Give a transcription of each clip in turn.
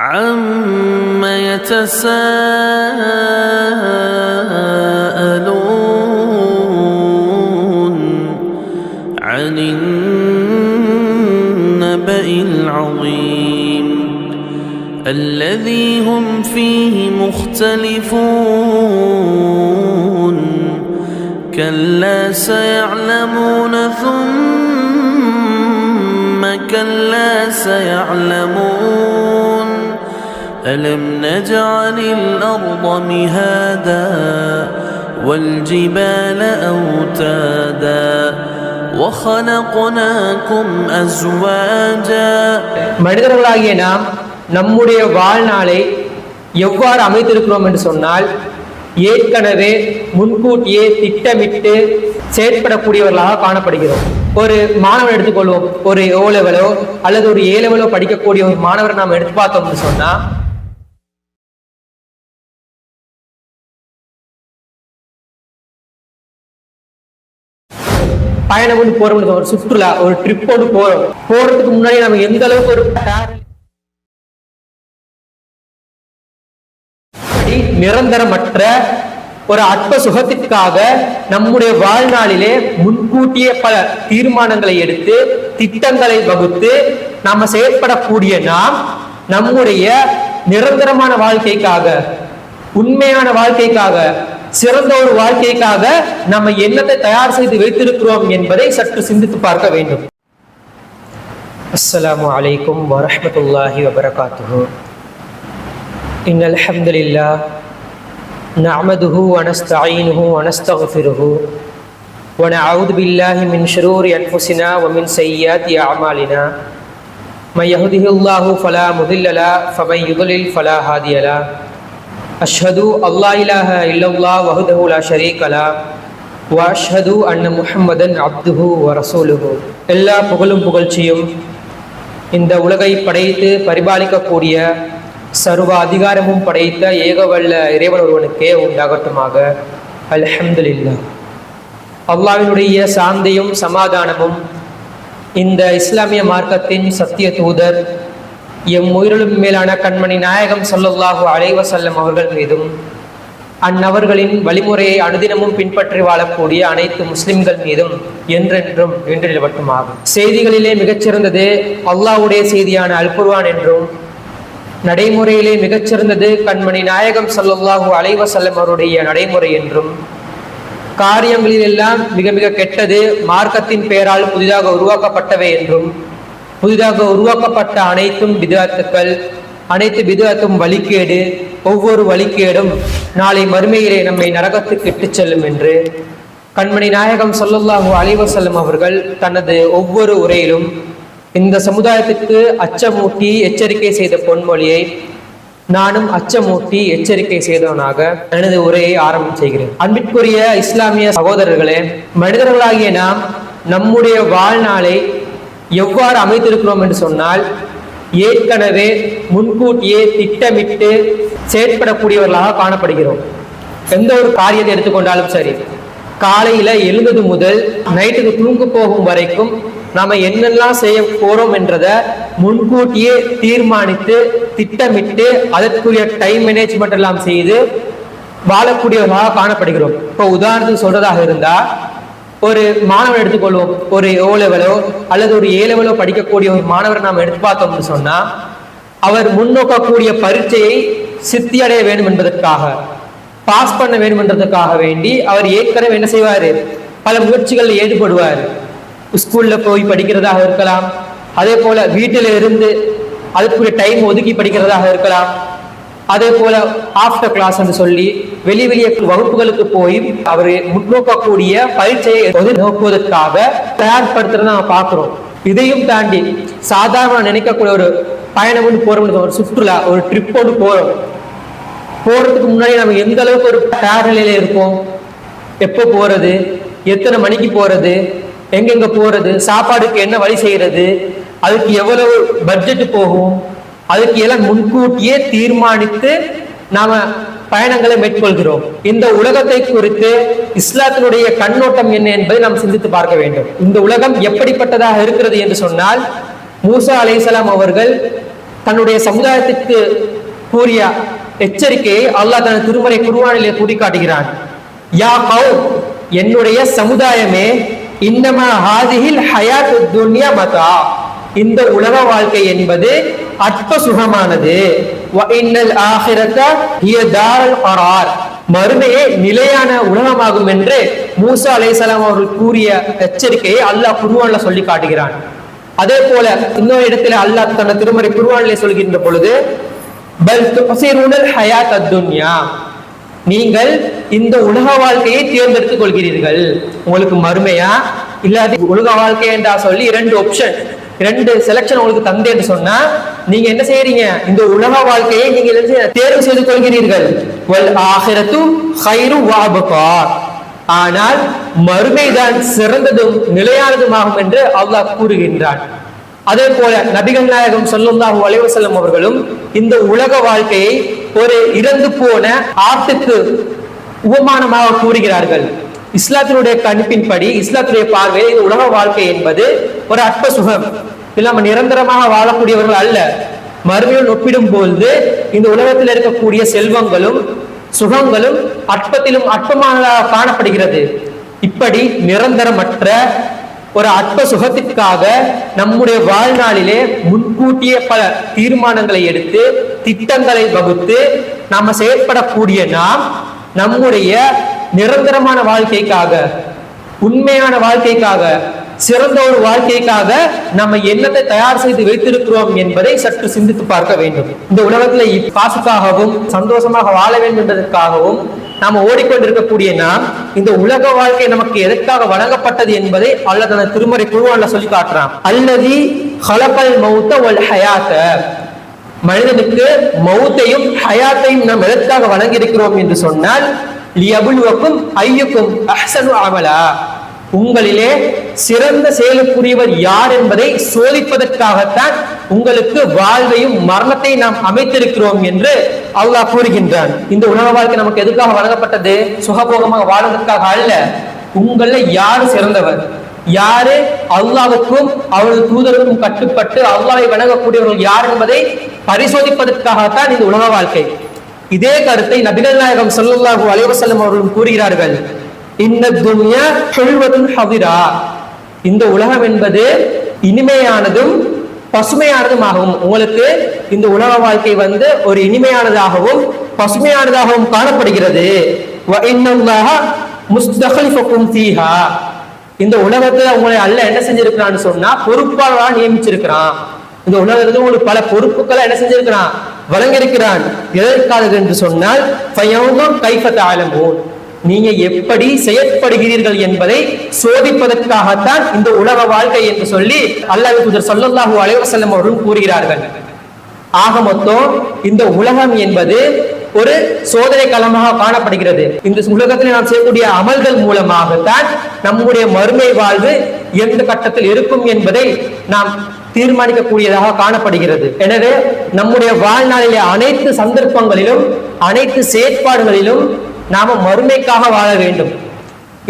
عم يتساءلون عن النبأ العظيم الذي هم فيه مختلفون كلا سيعلمون ثم كلا سيعلمون ألم نجعل الأرض مهادا والجبال أوتادا وخلقناكم أزواجا மனிதர்களாகிய நாம் நம்முடைய வாழ்நாளை எவ்வாறு அமைத்திருக்கிறோம் என்று சொன்னால் ஏற்கனவே முன்கூட்டியே திட்டமிட்டு செயற்படக்கூடியவர்களாக காணப்படுகிறோம் ஒரு மாணவன் எடுத்துக்கொள்வோம் ஒரு ஓ லெவலோ அல்லது ஒரு ஏ லெவலோ படிக்கக்கூடிய ஒரு மாணவரை நாம் எடுத்து பார்த்தோம்னு சொன்னா பயணம் கொண்டு போறோம்னு ஒரு சுற்றுலா ஒரு ட்ரிப்போடு போறோம். போறதுக்கு முன்னாடி நம்ம எந்த அளவுக்கு ஒரு நிரந்தரமற்ற ஒரு அற்ப சுகத்திற்காக நம்முடைய வாழ்நாளிலே முன்கூட்டியே பல தீர்மானங்களை எடுத்து திட்டங்களை வகுத்து நாம செயற்படக்கூடிய நாம் நம்முடைய நிரந்தரமான வாழ்க்கைக்காக உண்மையான வாழ்க்கைக்காக சிறந்த ஒரு வாழ்க்கைக்காக நம்ம என்னத்தை தயார் செய்து வைத்திருக்கிறோம் என்பதை சற்று சிந்தித்து பார்க்க வேண்டும் அஸ்ஸலாமு அலைக்கும் வரஹ்மத்துல்லாஹி வபரகாத்துஹு إن الحمد لله نعمده ونستعينه ونستغفره ونعوذ بالله من شرور أنفسنا ومن سيئات أعمالنا من يهده الله فلا مضل له فمن يضلل فلا هادي له அஷ்ஹது الله إله إلا الله وحده لا شريك له முஹம்மதன் அப்துஹு வரசூலுஹு எல்லா புகழும் புகழ்ச்சியும் இந்த உலகை படைத்து பரிபாலிக்கக்கூடிய சர்வ அதிகாரமும் படைத்த ஏகவல்ல இறைவன் ஒருவனுக்கே உண்டாகட்டுமாக. அல்ஹம்துலில்லா அல்லாவினுடைய சாந்தியும் சமாதானமும் இந்த இஸ்லாமிய மார்க்கத்தின் சத்திய தூதர் எம் உயிரிலும் மேலான கண்மணி நாயகம் ஸல்லல்லாஹு அலைவசல்லம் அவர்கள் மீதும் அந்நபர்களின் வழிமுறையை அனுதினமும் பின்பற்றி வாழக்கூடிய அனைத்து முஸ்லிம்கள் மீதும் என்றென்றும் நின்று நிலவட்டுமாகும் செய்திகளிலே மிகச்சிறந்தது அல்லாஹ்வுடைய செய்தியான அல்புர்வான் என்றும் நடைமுறையிலே மிகச்சிறந்தது கண்மணி நாயகம் ஸல்லல்லாஹு அலைவசல்லம் அவருடைய நடைமுறை என்றும் காரியங்களில் எல்லாம் மிக மிக கெட்டது மார்க்கத்தின் பெயரால் புதிதாக உருவாக்கப்பட்டவை என்றும் புதிதாக உருவாக்கப்பட்ட அனைத்தும் விதாத்துக்கள் அனைத்து விதாத்தும் வழிகேடு ஒவ்வொரு வழிகேடும் நாளை மறுமையிலே நம்மை நரகத்துக்கு இட்டுச் செல்லும் என்று கண்மணி நாயகம் ஸல்லல்லாஹு அலைவசல்லம் அவர்கள் தனது ஒவ்வொரு உரையிலும் இந்த சமுதாயத்துக்கு அச்சமூட்டி எச்சரிக்கை செய்த பொன்மொழியை நானும் அச்சமூட்டி எச்சரிக்கை செய்தவனாக எனது உரையை ஆரம்பம் செய்கிறேன். அன்பிற்குரிய இஸ்லாமிய சகோதரர்களே மனிதர்களாகிய நாம் நம்முடைய வாழ்நாளை எவ்வாறு அமைத்திருக்கிறோம் என்று சொன்னால் ஏற்கனவே முன்கூட்டியே திட்டமிட்டு செயற்படக்கூடியவர்களாக காணப்படுகிறோம். எந்த ஒரு காரியத்தை எடுத்துக்கொண்டாலும் சரி காலையில எழுந்தது முதல் நைட்டுக்கு தூங்க போகும் வரைக்கும் நாம என்னெல்லாம் செய்ய போறோம் என்றத முன்கூட்டியே தீர்மானித்து திட்டமிட்டு அதற்குரிய டைம் மேனேஜ்மெண்ட் எல்லாம் செய்து வாழக்கூடியவர்களாக காணப்படுகிறோம். இப்போ உதாரணத்துக்கு சொல்றதாக இருந்தா ஒரு மாணவன் எடுத்துக்கொள்வோம் ஒரு ஓ லெவலோ அல்லது ஒரு ஏ லெவலோ படிக்கக்கூடிய ஒரு மாணவரை நாம் எடுத்து பார்த்தோம்னு சொன்னா அவர் முன்னோக்கக்கூடிய பரீட்சையை சித்தி அடைய வேண்டும் என்பதற்காக பாஸ் பண்ண வேண்டும் என்றதுக்காக வேண்டி அவர் ஏற்கனவே என்ன செய்வார்? பல முயற்சிகளில் ஈடுபடுவார். ஸ்கூல்ல போய் படிக்கிறதாக இருக்கலாம். அதே போல வீட்டில இருந்து அதுக்குரிய டைம் ஒதுக்கி படிக்கிறதாக இருக்கலாம். அதே போல ஆஃப்டர் கிளாஸ் என்று சொல்லி வெளி வெளிய வகுப்புகளுக்கு போய் அவர் முன்னோக்கக்கூடிய பரீட்சையை நோக்குவதற்காக தயார்படுத்துறத நம்ம பார்க்கிறோம். இதையும் தாண்டி சாதாரண நினைக்கக்கூடிய ஒரு பயணம் போறோம் ஒரு சுற்றுலா ஒரு ட்ரிப் ஒன்று போறோம். போறதுக்கு முன்னாடி நம்ம எந்த அளவுக்கு ஒரு தயார் நிலையில இருப்போம் எப்போ போறது? எத்தனை மணிக்கு போறது? எங்கெங்க போறது? சாப்பாடுக்கு என்ன வழி செய்யறது? அதுக்கு எவ்வளவு பட்ஜெட் போகும்? அதுக்கு எல்லாம் முன்கூட்டியே தீர்மானித்து நாம பயணங்களை மேற்கொள்கிறோம். இந்த உலகத்தை குறித்து இஸ்லாத்தினுடைய கண்ணோட்டம் என்ன என்பதை நாம் சிந்தித்து பார்க்க வேண்டும். இந்த உலகம் எப்படிப்பட்டதாக இருக்கிறது என்று சொன்னால் மூசா அலைஹிஸ்ஸலாம் அவர்கள் தன்னுடைய சமுதாயத்திற்கு கூறிய எச்சரிக்கையை அல்லாஹ் தனது திருமறை குருவானிலே கூறி காட்டுகிறான் யா கௌம் என்னுடைய சமுதாயமே இன்னமா ஹாதிஹில் ஹயாத் துன்யா மதா. இந்த உலக வாழ்க்கை என்பது அற்ப சுகமானது. மறுமையே நிலையான உலகமாகும் என்று மூசா அலைசலாம் அவர்கள் கூறிய எச்சரிக்கையை அல்லாஹ் குருவான்ல சொல்லி காட்டுகிறான். அதே போல இன்னொரு இடத்துல அல்லாஹ் தன திருமறை குருவானிலே சொல்கின்ற பொழுது பல் துஸிருனல் ஹயாத் அத்துன்யா. நீங்கள் இந்த உலக வாழ்க்கையை தேர்ந்தெடுத்துக் கொள்கிறீர்கள். உங்களுக்கு மறுமையா? இல்லாத உலக வாழ்க்கை என்றா சொல்லி இரண்டு ஆப்ஷன் ரெண்டு செலக்ஷன் உங்களுக்கு தந்தேன்னு சொன்னா நீங்க என்ன செய்யறீங்க இந்த உலக வாழ்க்கையை நீங்க செய்ய- தேர்வு செய்து கொள்கிறீர்கள். வல் ஆஹிரத்து ஹைரு வாபகா ஆனால் மறுமைதான் சிறந்ததும் நிலையானதுமாகும் என்று அல்லாஹ் கூறுகின்றான். அதே போல நபிகள் நாயகம் ஸல்லல்லாஹு அலைஹி வஸல்லம் அவர்களும் இந்த உலக வாழ்க்கையை ஒரு இறந்து போன ஆட்டுக்கு உபமானமாக கூறுகிறார்கள். இஸ்லாத்தினுடைய கணிப்பின்படி இஸ்லாத்துடைய பார்வையில் இந்த உலக வாழ்க்கை என்பது ஒரு அற்ப சுகம். இல்லை நம்ம நிரந்தரமாக வாழக்கூடியவர்கள் அல்ல. மறுமையுடன் ஒப்பிடும் போது இந்த உலகத்தில் இருக்கக்கூடிய செல்வங்களும் சுகங்களும் அற்பத்திலும் அற்பமாக காணப்படுகிறது. இப்படி நிரந்தரமற்ற ஒரு அற்ப சுகத்திற்காக நம்முடைய வாழ்நாளிலே முன்கூட்டியே பல தீர்மானங்களை எடுத்து திட்டங்களை வகுத்து நாம செயற்படக்கூடிய நாம் நம்முடைய நிரந்தரமான வாழ்க்கைக்காக உண்மையான வாழ்க்கைக்காக சிறந்த ஒரு வாழ்க்கைக்காக நம்ம என்னத்தை தயார் செய்து வைத்திருக்கிறோம் என்பதை சற்று சிந்தித்து பார்க்க வேண்டும். இந்த உலகத்துல இப் காசுக்காகவும் சந்தோஷமாக வாழ வேண்டும் என்பதற்காகவும் நாம ஓடிக்கொண்டிருக்கக்கூடிய நாம் இந்த உலக வாழ்க்கை நமக்கு எதற்காக வழங்கப்பட்டது என்பதை அல்லது தனது திருமறை குழுவான சொல்லி காட்டுறான். அல்லது மௌத்த வல் ஹயாத்த. மனிதனுக்கு மௌத்தையும் ஹயாத்தையும் நாம் எதற்காக வழங்கியிருக்கிறோம் என்று சொன்னால் லியபுல்வக்கும் ஐயுக்கும் அஹ்சனு அமலா. உங்களிலே சிறந்த செயலுக்குரியவர் யார் என்பதை சோதிப்பதற்காகத்தான் உங்களுக்கு வாழ்வையும் மரணத்தை நாம் அமைத்திருக்கிறோம் என்று அல்லாஹ் கூறுகின்றான். இந்த உலக வாழ்க்கை நமக்கு எதுக்காக வழங்கப்பட்டது? சுகபோகமாக வாழ்வதற்காக அல்ல. உங்கள யார் சிறந்தவர்? யாரு அல்லாவுக்கும் அவரது தூதருக்கும் கட்டுப்பட்டு அல்லாவை வணங்கக்கூடியவர்கள் யார் என்பதை பரிசோதிப்பதற்காகத்தான் இந்த உலக வாழ்க்கை. இதே கருத்தை நபிகள் நாயகம் ஸல்லல்லாஹு அலைவசல்லம் அவர்களும் கூறுகிறார்கள். இந்த துன்யா சொல்வதும் ஹவிரா இந்த உலகம் என்பது இனிமையானதும் பசுமையானதுமாகவும் உங்களுக்கு இந்த உலக வாழ்க்கை வந்து ஒரு இனிமையானதாகவும் பசுமையானதாகவும் காணப்படுகிறது. வ இந்த உலகத்துல உங்களை அல்ல என்ன செஞ்சிருக்கிறான்னு சொன்னா பொறுப்பாளராக நியமிச்சிருக்கிறான். இந்த உலகத்துல உங்களுக்கு பல பொறுப்புகளை என்ன செஞ்சிருக்கிறான். வழங்கியிருக்கிறான். எதற்காக என்று சொன்னால் ஃபயௌகம் கைஃப நீங்க எப்படி செயற்படுகிறீர்கள் என்பதை சோதிப்பதற்காகத்தான் இந்த உலக வாழ்க்கை என்று சொல்லி அல்லாஹ் தூதர் சொல்லல்லாஹு அலைஹி அவர்கள் கூறுகிறார்கள். ஆக மொத்தம் இந்த உலகம் என்பது ஒரு சோதனை களமாக காணப்படுகிறது. இந்த உலகத்தில் நாம் செய்யக்கூடிய அமல்கள் மூலமாகத்தான் நம்முடைய மறுமை வாழ்வு எந்த கட்டத்தில் இருக்கும் என்பதை நாம் தீர்மானிக்கக்கூடியதாக காணப்படுகிறது. எனவே நம்முடைய வாழ்நாளிலே அனைத்து சந்தர்ப்பங்களிலும் அனைத்து செயற்பாடுகளிலும் நாம மறுமைக்காக வாழ வேண்டும்.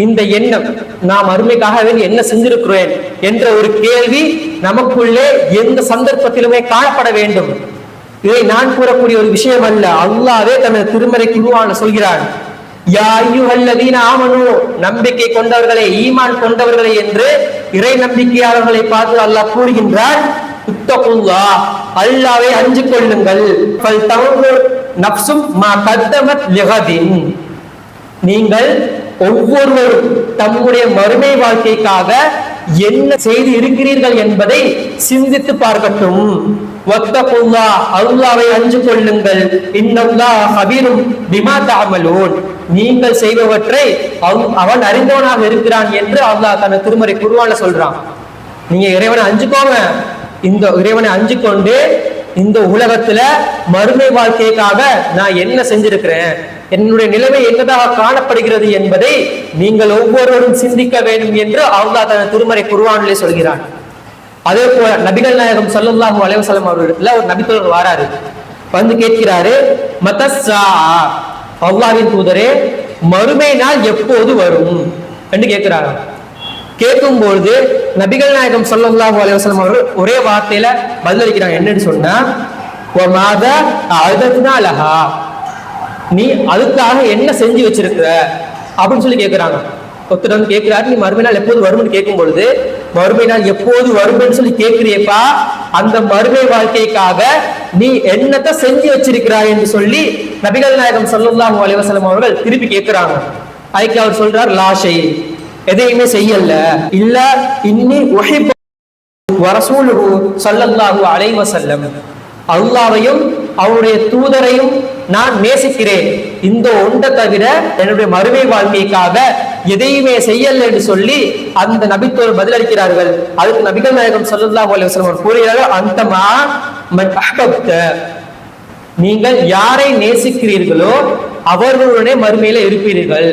இந்த எண்ணம் நாம் அருமைக்காக வேண்டி என்ன செஞ்சிருக்கிறேன் என்ற ஒரு கேள்வி நமக்குள்ளே எந்த சந்தர்ப்பத்திலுமே காணப்பட வேண்டும். இதை நான் கூறக்கூடிய ஒரு விஷயம் அல்ல. அல்லாவே தனது திருமறை குருவான சொல்கிறான் யா அய்யுஹல்லதீன ஆமனு நம்பிக்கை கொண்டவர்களே ஈமான் கொண்டவர்களே என்று இறை நம்பிக்கையாளர்களை பார்த்து அல்லாஹ் கூறுகின்றார் உத்தகுல்லா அல்லாவை அஞ்சு கொள்ளுங்கள். ஃபல் நஃப்சும் மா கத்தமத் லிகதின் நீங்கள் ஒவ்வொருவரும் தம்முடைய மறுமை வாழ்க்கைக்காக என்ன செய்து இருக்கிறீர்கள் என்பதை சிந்தித்து பார்க்கட்டும். வத்தகுல்லா அல்லாவை அஞ்சு கொள்ளுங்கள். இன்னல்லா ஹபீரும் பிமா தஅமலூன். நீங்கள் செய்பவற்றை அவன் அவன் அறிந்தவனாக இருக்கிறான் என்று அல்லாஹ் தன திருமறை குருவான சொல்றான். நீங்க இறைவனை அஞ்சுக்கோங்க. இந்த இறைவனை அஞ்சு கொண்டு இந்த உலகத்துல மறுமை வாழ்க்கைக்காக நான் என்ன செஞ்சிருக்கிறேன்? என்னுடைய நிலைமை என்னதாக காணப்படுகிறது என்பதை நீங்கள் ஒவ்வொருவரும் சிந்திக்க வேண்டும் என்று அல்லாஹ் தன திருமறை குருவானிலே சொல்கிறான். அதே போல நபிகள் நாயகம் சல்லுல்லாஹு அலைவசலம் அவர்களிடத்துல ஒரு நபித்தோழர் வாராரு. வந்து கேட்கிறாரு மதஸ்ஸா? அல்லாவின் தூதரே மறுமை நாள் எப்போது வரும்? என்று கேட்குறாங்க கேட்கும் பொழுது நபிகள் நாயகம் சொல்லல்லாஹு அலைஹி அவர்கள் ஒரே வார்த்தையில பதிலளிக்கிறாங்க. என்னன்னு சொன்னா ஒமாத அழுதத்னா அழகா நீ அதுக்காக என்ன செஞ்சு வச்சிருக்கிற? அப்படின்னு சொல்லி கேட்கிறாங்க ஒருத்தர் வந்து கேட்கிறாரு நீ மறுமை நாள் எப்போது வரும்னு கேட்கும் பொழுது மறுமை நாள் எப்போது வரும்னு சொல்லி கேட்கிறியப்பா அந்த மறுமை வாழ்க்கைக்காக நீ என்னத்தை செஞ்சு வச்சிருக்கிறாய்? என்று சொல்லி நபிகள் நாயகம் சல்லுல்லாஹு அலைவசலம் அவர்கள் திருப்பி கேட்கிறாங்க அதுக்கு அவர் சொல்றார் லாஷை எதையுமே செய்யல. இல்ல இன்னி உஹிப் வரசூலுகு ஸல்லல்லாஹு அலைஹி வஸல்லம். அல்லாவையும் அவருடைய தூதரையும் நான் நேசிக்கிறேன். இந்த ஒன்றை தவிர என்னுடைய மறுமை வாழ்க்கைக்காக எதையுமே செய்யல என்று சொல்லி அந்த நபித்தோர் பதிலளிக்கிறார்கள் அதுக்கு நபிகள் நாயகம் ஸல்லல்லாஹு அலைஹி கூறுகிறார்கள் அந்தமா நீங்கள் யாரை நேசிக்கிறீர்களோ அவர்களுடனே மறுமையில இருப்பீர்கள்.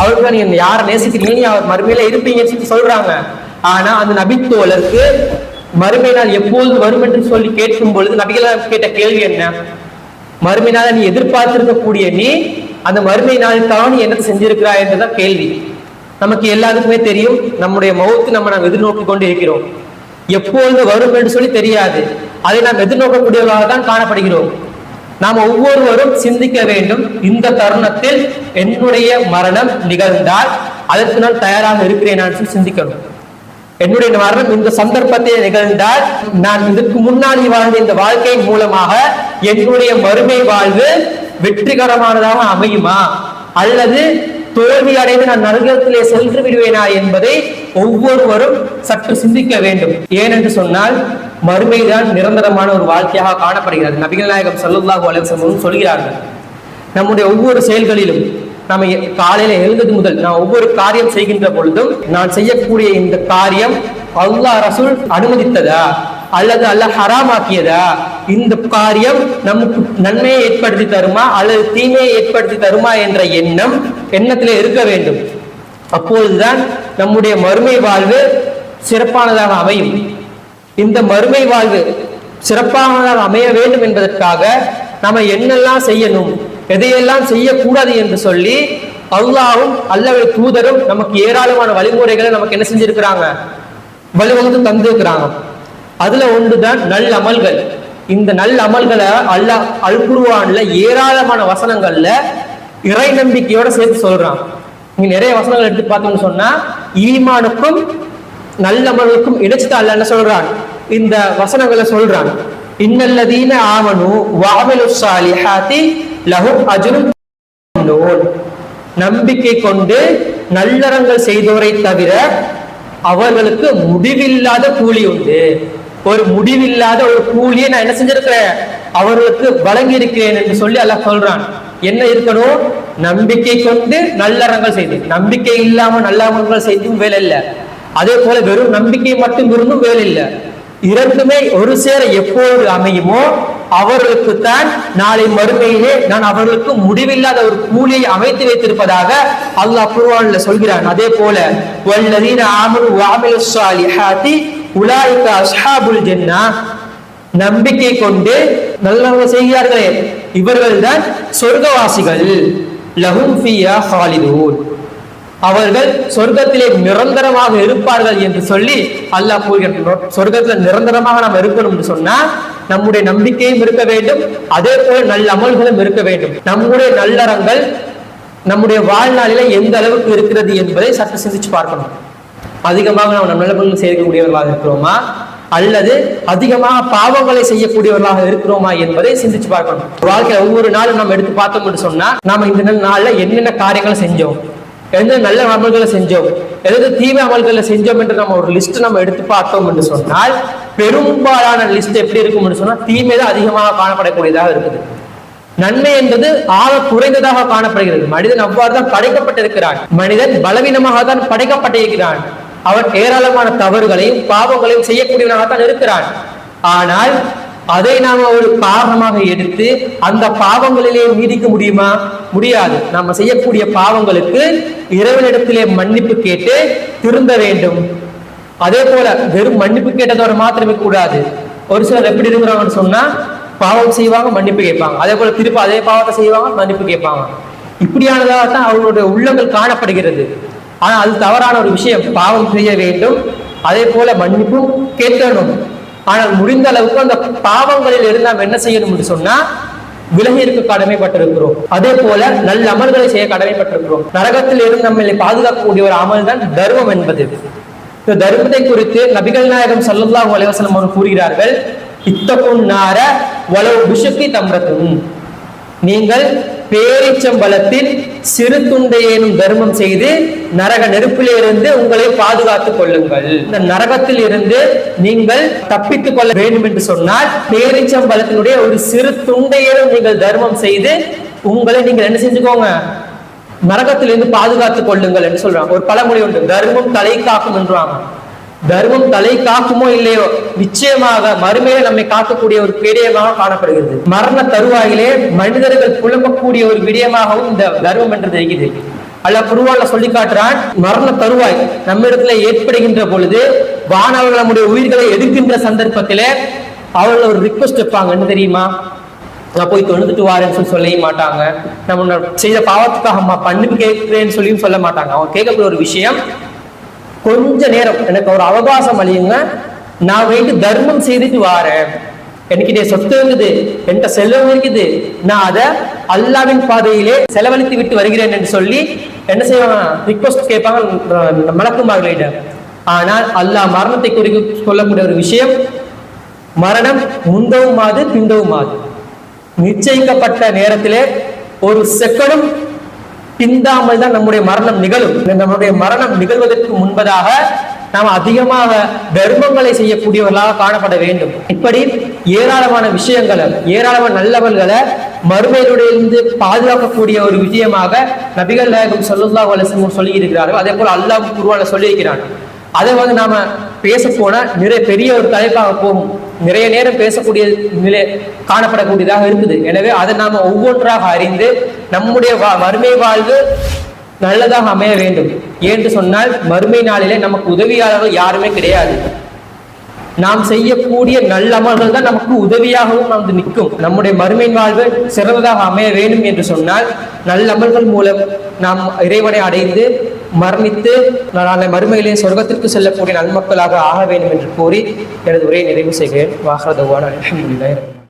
அவருக்கு நீங்க யாரை நேசிக்கிறீங்க? நீங்க அவர் மறுமையில இருப்பீங்கன்னு சொல்லி சொல்றாங்க. ஆனா அந்த நபித்தோழருக்கு மறுமை நாள் எப்போது வரும் என்று சொல்லி கேட்கும் பொழுது நபிகள் கேட்ட கேள்வி என்ன? மறுமை நாளை நீ எதிர்பார்த்திருக்கக்கூடிய நீ அந்த மறுமை நாளுக்காக நீ என்ன செஞ்சிருக்கிறாய் என்றுதான் கேள்வி. நமக்கு எல்லாருக்குமே தெரியும் நம்முடைய மௌத்து நம்ம நாம் எதிர்நோக்கி கொண்டு இருக்கிறோம் எப்பொழுது வரும் என்று சொல்லி தெரியாது. அதை நாம் எதிர்நோக்கக்கூடியவர்களாக தான் காணப்படுகிறோம். நாம் ஒவ்வொருவரும் சிந்திக்க வேண்டும். இந்த தருணத்தில் என்னுடைய மரணம் நிகழ்ந்தால் அதற்கு நான் தயாராக இருக்கிறேன் நான் சிந்திக்கணும். என்னுடைய மரணம் இந்த சந்தர்ப்பத்தில் நிகழ்ந்தால் நான் இதற்கு முன்னாடி வாழ்ந்த இந்த வாழ்க்கையின் மூலமாக என்னுடைய மறுமை வாழ்வு வெற்றிகரமானதாக அமையுமா? அல்லது தோல்வி அடைந்து நான் நரகத்திலே சென்று விடுவேனா என்பதை ஒவ்வொருவரும் சற்று சிந்திக்க வேண்டும். ஏனென்று சொன்னால் மறுமைதான் நிரந்தரமான ஒரு வாழ்க்கையாக காணப்படுகிறது. நபிகள் நாயகம் சல்லுல்லாஹு அலைஹி சொல்கிறார்கள் நம்முடைய ஒவ்வொரு செயல்களிலும் நம்ம காலையில எழுந்தது முதல் நான் ஒவ்வொரு காரியம் செய்கின்ற பொழுதும் நான் செய்யக்கூடிய இந்த காரியம் அல்லாஹ் ரசூல் அனுமதித்ததா? அல்லது அல்ல ஹராமாக்கியதா? இந்த காரியம் நமக்கு நன்மையை ஏற்படுத்தி தருமா? அல்லது தீமையை ஏற்படுத்தி தருமா என்ற எண்ணம் எண்ணத்திலே இருக்க வேண்டும். அப்பொழுதுதான் நம்முடைய மறுமை வாழ்வு சிறப்பானதாக அமையும். இந்த மறுமை வாழ்வு சிறப்பானதாக அமைய வேண்டும் என்பதற்காக நாம என்னெல்லாம் செய்யணும் எதையெல்லாம் செய்யக்கூடாது என்று சொல்லி அல்லாவும் அல்லாஹ்வுடைய தூதரும் நமக்கு ஏராளமான வழிமுறைகளை நமக்கு என்ன செஞ்சிருக்கிறாங்க? வழிவகுத்து தந்திருக்கிறாங்க. அதுல ஒன்றுதான் நல் அமல்கள் இந்த நல் அமல்களை அல்லா அல் குர்ஆன்ல ஏராளமான வசனங்கள்ல இறை நம்பிக்கையோட சேர்த்து சொல்றான். நீங்க நிறைய வசனங்கள் எடுத்து பார்த்தோம்னு சொன்னா ஈமானுக்கும் நல்லமர்களுக்கும் இணைச்சுட்டு அல்ல என்ன சொல்றான்? இந்த வசனங்களை சொல்றான். இன்னல்லதீன ஆமனு வாவலு சாலிஹாத்தி லஹும் அஜ்ரும் நம்பிக்கை கொண்டு நல்லறங்கள் செய்தோரை தவிர அவர்களுக்கு முடிவில்லாத கூலி உண்டு. ஒரு முடிவில்லாத ஒரு கூலியை நான் என்ன செஞ்சிருக்கிறேன்? அவர்களுக்கு வழங்கி இருக்கிறேன் என்று சொல்லி அல்லாஹ் சொல்றான். என்ன இருக்கணும்? நம்பிக்கை கொண்டு நல்லறங்கள் செய்து. நம்பிக்கை இல்லாம நல்லறங்கள் செய்தும் வேலை இல்லை. அதே போல வெறும் நம்பிக்கை மட்டும் இருந்தும் வேலை இல்லை. இரண்டுமே ஒரு சேர எப்போது அமையுமோ அவர்களுக்கு தான் நாளை மறுமையிலே நான் அவர்களுக்கு முடிவில்லாத ஒரு கூலியை அமைத்து வைத்திருப்பதாக அல்லாஹ் குர்ஆன்ல சொல்கிறான். அதே போல வல்லதீன ஆமனு வஅமிலு ஸாலிஹாத்தி உலாயிக அஸ்ஹாபுல் ஜென்னா. நம்பிக்கை கொண்டு நல்லவங்க செய்கிறார்களே. இவர்கள்தான் சொர்க்கவாசிகள். லஹும் ஃபியா ஹாலிதூன். அவர்கள் சொர்க்கத்திலே நிரந்தரமாக இருப்பார்கள் என்று சொல்லி அல்லாஹ் கூறுகின்றோம் சொர்க்கத்துல நிரந்தரமாக நாம் இருக்கணும்னு சொன்னா நம்முடைய நம்பிக்கையும் இருக்க வேண்டும். அதே போல நல்ல அமல்களும் இருக்க வேண்டும். நம்முடைய நல்லறங்கள் நம்முடைய வாழ்நாளில எந்த அளவுக்கு இருக்கிறது என்பதை சற்று சிந்திச்சு பார்க்கணும். அதிகமாக நாம் நல்ல அமல்கள் இருக்கிறோமா? அல்லது அதிகமாக பாவங்களை செய்யக்கூடியவர்களாக இருக்கிறோமா என்பதை சிந்திச்சு பார்க்கணும். வாழ்க்கை ஒவ்வொரு நாளும் நம்ம எடுத்து பார்த்தோம் என்று சொன்னா நாம இந்த நாள்ல என்னென்ன காரியங்களை செஞ்சோம்? எந்த நல்ல அமல்களை செஞ்சோம்? எதாவது தீமை அமல்களை செஞ்சோம் என்று நம்ம ஒரு லிஸ்ட் நம்ம எடுத்து பார்த்தோம் என்று சொன்னால் பெரும்பாலான லிஸ்ட் எப்படி இருக்கும் என்று சொன்னால் தீமை தான் அதிகமாக காணப்படக்கூடியதாக இருக்குது. நன்மை என்பது ஆக குறைந்ததாக காணப்படுகிறது. மனிதன் அவ்வாறு தான் படைக்கப்பட்டிருக்கிறான். மனிதன் பலவீனமாக தான் படைக்கப்பட்டிருக்கிறான். அவன் ஏராளமான தவறுகளையும் பாவங்களையும் செய்யக்கூடியவனாக தான் இருக்கிறான். ஆனால் அதை நாம ஒரு காரணமாக எடுத்து அந்த பாவங்களிலே மீதிக்க முடியுமா? முடியாது. நம்ம செய்யக்கூடிய பாவங்களுக்கு இறைவனிடத்திலே மன்னிப்பு கேட்டு திருந்த வேண்டும். அதே போல வெறும் மன்னிப்பு கேட்டதோட மாத்திரமே கூடாது. ஒரு சிலர் எப்படி இருக்கிறாங்கன்னு சொன்னா பாவம் செய்வாங்க மன்னிப்பு கேட்பாங்க. அதே போல திருப்பி அதே பாவத்தை செய்வாங்க மன்னிப்பு கேட்பாங்க. இப்படியானதாக தான் அவர்களுடைய உள்ளங்கள் காணப்படுகிறது. ஆனா அது தவறான ஒரு விஷயம். பாவம் செய்ய வேண்டும். அதே போல மன்னிப்பும் கேட்கணும். ஆனால் முடிந்த அளவுக்கு அந்த பாவங்களில் இருந்து நாம் என்ன செய்யணும் என்று சொன்னா விலகி இருக்க கடமைப்பட்டிருக்கிறோம். அதே போல நல்ல அமல்களை செய்ய கடமைப்பட்டிருக்கிறோம். நரகத்தில் இருந்து நம்மளை பாதுகாக்கக்கூடிய ஒரு அமல் தான் தர்மம் என்பது. இந்த தர்மத்தை குறித்து நபிகள் நாயகம் ஸல்லல்லாஹு அலைஹி வஸல்லம் அவர்கள் கூறுகிறார்கள் இத்தகுன் நார வளவு பிஷுக்கி தம்ரத்தும். நீங்கள் பேரிச்சம்பலத்தில் சிறு துண்டையேனும் தர்மம் செய்து நரக நெருப்பிலிருந்து உங்களை பாதுகாத்துக் கொள்ளுங்கள். இந்த நரகத்தில் இருந்து நீங்கள் தப்பித்துக் கொள்ள வேண்டும் என்று சொன்னால் பேரீச்சம்பலத்தினுடைய ஒரு சிறு துண்டையேனும் நீங்கள் தர்மம் செய்து உங்களை நீங்கள் என்ன செஞ்சுக்கோங்க? நரகத்திலிருந்து பாதுகாத்துக் கொள்ளுங்கள் என்று சொல்றாங்க. ஒரு பழமொழி உண்டு தர்மம் தலை காக்கும் என்றாங்க தர்மம் தலை காக்குமோ இல்லையோ நிச்சயமாக மறுமையில நம்மை காக்கக்கூடிய ஒரு விடயமாக காணப்படுகிறது. மரண தருவாயிலே மனிதர்கள் புலம்பக்கூடிய ஒரு விடயமாகவும் இந்த தர்மம் என்றது தெரிகிறது. அல்ல குருவால சொல்லி காட்டுறான் மரண தருவாய் நம்மிடத்துல ஏற்படுகின்ற பொழுது வானவர்கள் நம்முடைய உயிர்களை எதிர்க்கின்ற சந்தர்ப்பத்திலே அவர்கள் ஒரு ரிக்வஸ்ட் வைப்பாங்க. என்ன தெரியுமா? நான் போய் தொழுதுட்டு வாரேன்னு சொல்லி சொல்லவே மாட்டாங்க. நம்ம செய்த பாவத்துக்காக அம்மா பண்ணு கேட்கிறேன்னு சொல்லியும் சொல்ல மாட்டாங்க. அவங்க கேட்கக்கூடிய ஒரு விஷயம் கொஞ்ச நேரம். எனக்கு ஒரு அவகாசம் அழியுங்க நான் போயிட்டு தர்மம் செய்துட்டு வாரேன். என்கிட்ட சொத்து இருக்குது என்கிட்ட செல்வம் இருக்குது. நான் அதை அல்லாவின் பாதையிலே செலவழித்து விட்டு வருகிறேன் என்று சொல்லி என்ன செய்வாங்க? ரிக்வஸ்ட் கேட்பாங்க. மலக்குமார்களிடம் ஆனால் அல்லாஹ் மரணத்தை குறித்து சொல்லக்கூடிய ஒரு விஷயம் மரணம் முந்தவும் மாது பிந்தவும் மாது நிச்சயிக்கப்பட்ட நேரத்திலே ஒரு செகண்டும் பிந்தாமல் தான் நம்முடைய மரணம் நிகழும். நம்முடைய மரணம் நிகழ்வதற்கு முன்பதாக நாம் அதிகமாக தர்மங்களை செய்யக்கூடியவர்களாக காணப்பட வேண்டும். இப்படி ஏராளமான விஷயங்களை ஏராளமான நல்லவர்களை மறுமையிலிருந்து இருந்து பாதுகாக்கக்கூடிய ஒரு விஷயமாக நபிகள் நாயகம் சொல்லுல்லா அலைஹி வஸல்லம் சொல்லி இருக்கிறார்கள் அதே போல அல்லாஹ் குருவான சொல்லியிருக்கிறான். அதை வந்து நாம பேச போனா நிறைய பெரிய ஒரு தலைப்பாக போகும். நிறைய நேரம் பேசக்கூடிய நிலை காணப்படக்கூடியதாக இருக்குது. எனவே அதை நாம ஒவ்வொன்றாக அறிந்து நம்முடைய வா- மறுமை வாழ்வு நல்லதாக அமைய வேண்டும். என்று சொன்னால் மறுமை நாளிலே நமக்கு உதவியாளர்கள் யாருமே கிடையாது. நாம் செய்யக்கூடிய நல்ல அமல்கள் தான் நமக்கு உதவியாகவும் வந்து நிற்கும். நம்முடைய மறுமை வாழ்வு சிறந்ததாக அமைய வேண்டும் என்று சொன்னால் நல்ல அமல்கள் மூலம் நாம் இறைவனை அடைந்து மரணித்து நாளை மறுமையிலே சொர்க்கத்திற்கு செல்லக்கூடிய நன்மக்களாக ஆக வேண்டும் என்று கூறி எனது உரையை நிறைவு செய்கிறேன். வாகரதவான அலமதுல்லாஹி